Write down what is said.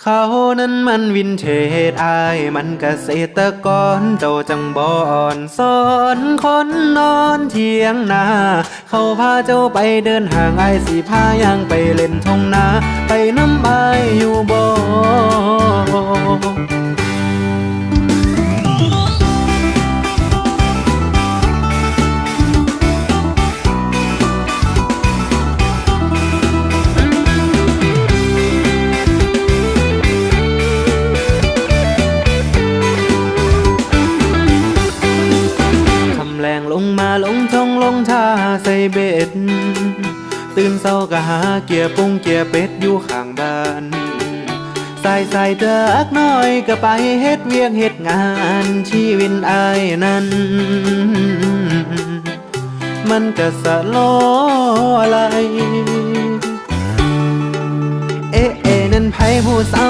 เขานั้นมันวินเทจอายมันเกษตรกรเจ้าจังบอนสอนคนนอนเทียงนา เขาพาเจ้าไปเดินห่างไอายสิพาย่างไปเล่นทงนา แรงลงมาลงทงลงท่าใส่เบ็ด ตื่นเศร้าก็หาเกียร์ปุ้งเกียร์เป็ดอยู่ข้างบ้านใส่ใส่เตือกน้อยก็ไปเฮ็ดเวียกเฮ็ดงานชีวิตอายนั้น มันก็สะโลอะไร เอ๊ะเอ๊ะนั่นไผผู้สาว